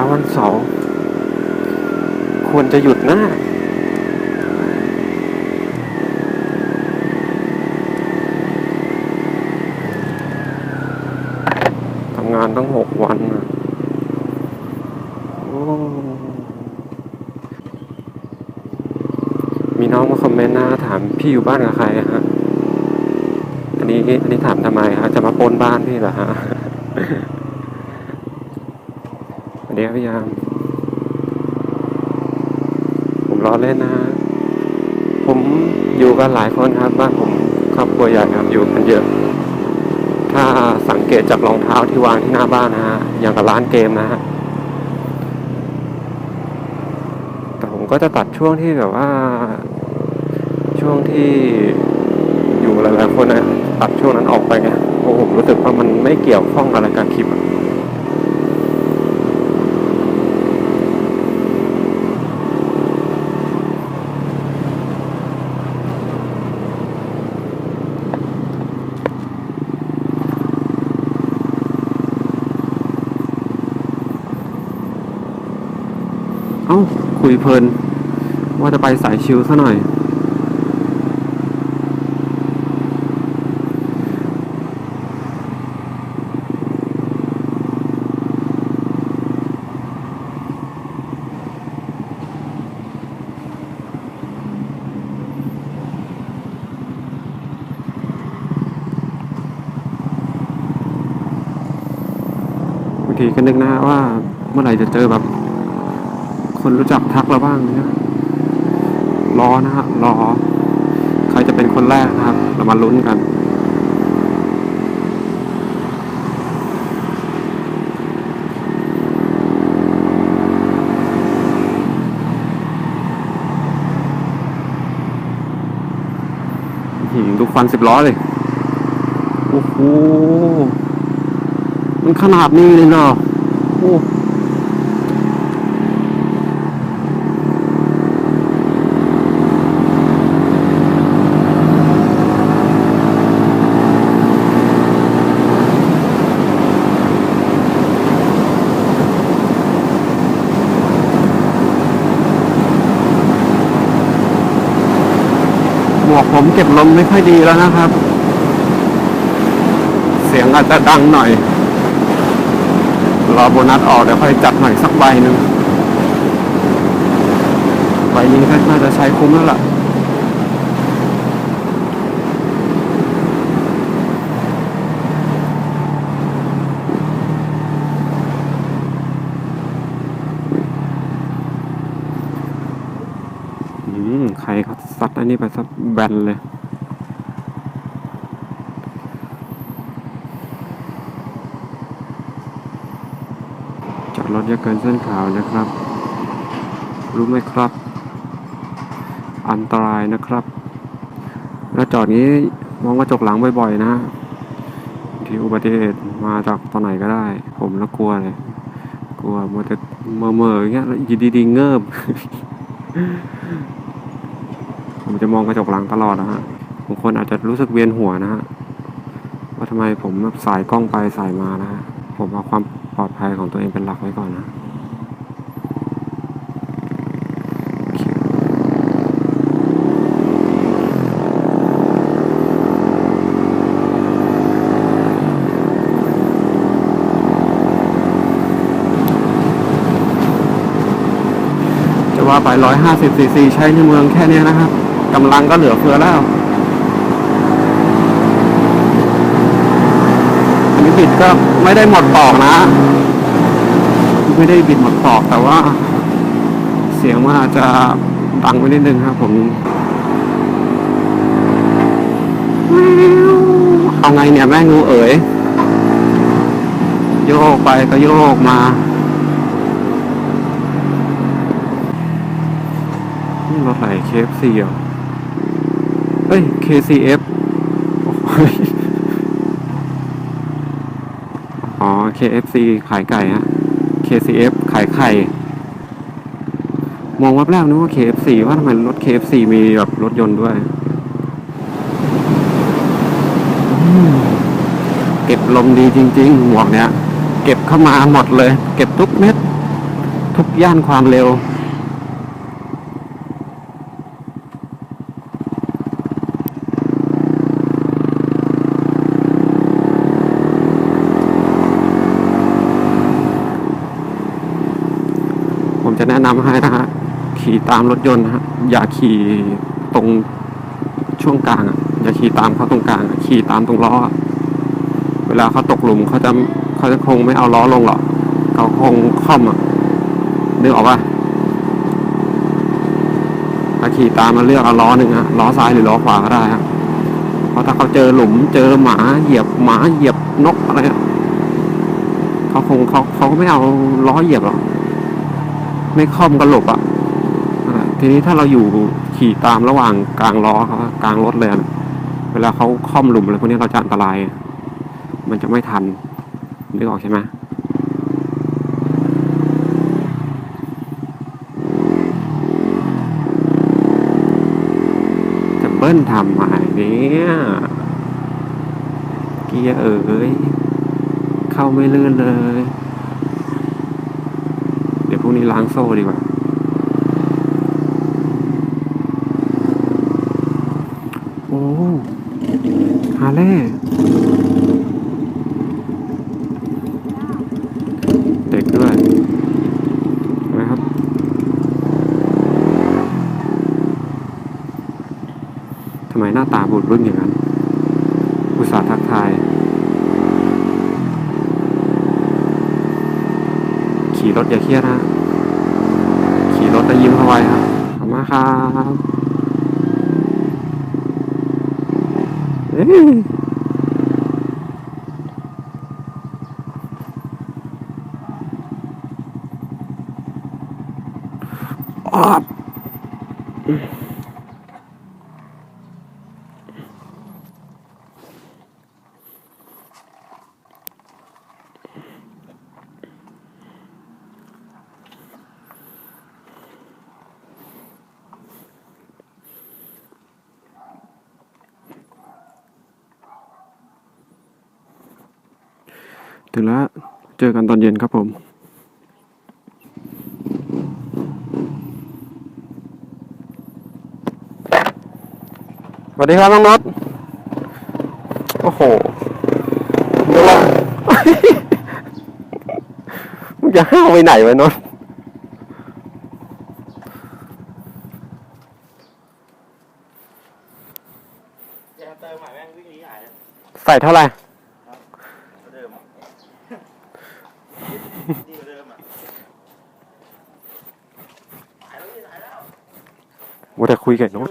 ช้าวันเสาร์ควรจะหยุดนะทำงานตั้งหกวันนะมีน้องมาคอมเมนต์นะถามพี่อยู่บ้านกับใครฮะ อันนี้อันนี้ถามทำไมฮะ จะมาปนบ้านพี่เหรอฮะ วัสดีครับพี่ยาม ผมรอเล่นนะ ผมอยู่กันหลายคนครับบ้านผมครอบครัวใหญ่ครับอยู่กันเยอะ ถ้าสังเกตจากรองเท้าที่วางที่หน้าบ้านนะฮะอย่างกับร้านเกมนะฮะแต่ผมก็จะตัดช่วงที่แบบว่า ช่วงที่อยู่หลายๆคนนะตัดช่วงนั้นออกไปไงเพราะผมรู้สึกว่ามันไม่เกี่ยวข้องอะไรกับคลิปอะ เอ้าคุยเพลิน ว่าจะไปสายชิลซะหน่อย บางทีก็นึกนะว่าเมื่อไหร่จะเจอแบบ คนรู้จักทักเราบ้างนะรอนะฮะรอ ใครจะเป็นคนแรกนะครับ เรามาลุ้นกันดูควันสิบล้อเลย โอ้โห มันขนาดนี้เลยเหรอโอ้ วกผมเก็บลมไม่ค่อยดีแล้วนะครับ เสียงอาจจะดังหน่อย รอโบนัสออกเดี๋ยวค่อยจัดใหม่สักใบหนึ่งใบนี้ก็น่าจะใช้คุ้มแล้วล่ะ อืมใครเขาซัดอั นี้ไปซัดแบนเลย จอดรถอย่าเกินเส้นขาวนะครับ รู้ไหมครับ อันตรายนะครับ แล้วจอดนี้มองกระจกหลังบ่อยๆนะที่อุบัติเหตุมาจากตอนไหนก็ได้ ผมแล้วกลัวเลย กลัวมันจะเมื่อๆอย่างเงี้ยยู่ดีๆเงิบ ผมจะมองกระจกหลังตลอดนะฮะบางคนอาจจะรู้สึกเวียนหัวนะฮะว่าทำไมผมแบบสายกล้องไปสายมานะฮะผมเอาความปลอดภัยของตัวเองเป็นหลักไว้ก่อนนะจะว่าไป 150ซีซีใช้ในเมืองแค่เนี้ยนะครับ กำลังก็เหลือเฟือแล้วอันนี้บิดก็ไม่ได้หมดปอกนะ ไม่ได้บิดหมดปอกแต่ว่า เสียงมันอาจะดังไปนิดนึงครับผมเอาไงเนี่ยแม่งูเอ๋ย โยกไปก็โยกมานี่รถไหล KFC เหรอ เอ้ย KCF อ๋อ KFC ขายไก่ฮะ KCF ขายไข่ มองว่าแรกนึกว่า KFC ว่าทำไมรถ KFC มีแบบรถยนต์ด้วย เก็บลมดีจริง ๆ หมวกเนี้ย เก็บเข้ามาหมดเลย เก็บทุกเม็ด ทุกย่านความเร็ว แนะนำให้นะฮะขี่ตามรถยนต์นะฮะอย่าขี่ตรงช่วงกลางอะอย่าขี่ตามเขาตรงกลางขี่ตามตรงล้อเวลาเขาตกหลุมเขาจะเขาจะคงไม่เอาล้อลงหรอกเขาคงค่อมอะนึกออกปะถ้าขี่ตามมาเลือกเอาล้อหนึ่งอะล้อซ้ายหรือล้อขวาก็ได้ฮะเพราะถ้าเขาเจอหลุมเจอหมาเหยียบหมาเหยียบนกอะไรเขาคงเขาเขาไม่เอาล้อเหยียบหรอก ไม่ค่อมก็หลบอะทีนี้ถ้าเราอยู่ขี่ตามระหว่างกลางล้อเขากลางรถเลยอะเวลาเขาค่อมหลุมอะไรพวกนี้เราจะอันตราย มันจะไม่ทันนึกออกใช่ไหมจะเบิ้ลทำไมเนี่ยเกียร์เอ๋ยเข้าไม่ลื่นเลย วพรุ่งนี้ล้างโซ่ดีกว่า โอ้ฮาเล่เด็กด้วยเห็นะครับ ทำไมหน้าตาบูดรุ่นอย่างนั้น อุตส่าห์ทักทายขี่รถอย่าเครียดนะ ขี่รถแล้วยิ้มเข้าไปครับขอบคุณมาครับเอ้ยอ๊อบ ถึงแล้ว เจอกันตอนเย็นครับผมสวัสดีครับน้องนดโอ้โหเดี๋ยวว่ามึงจะห้าวไปไหนวะนดแกเติมใหม่แม่งวิ่งหนีหายเลยใส่เท่าไหร่ เท่าเดิมอะดีกว่าเดิมอะหายแล้ ว่าแต่คุยกับนุช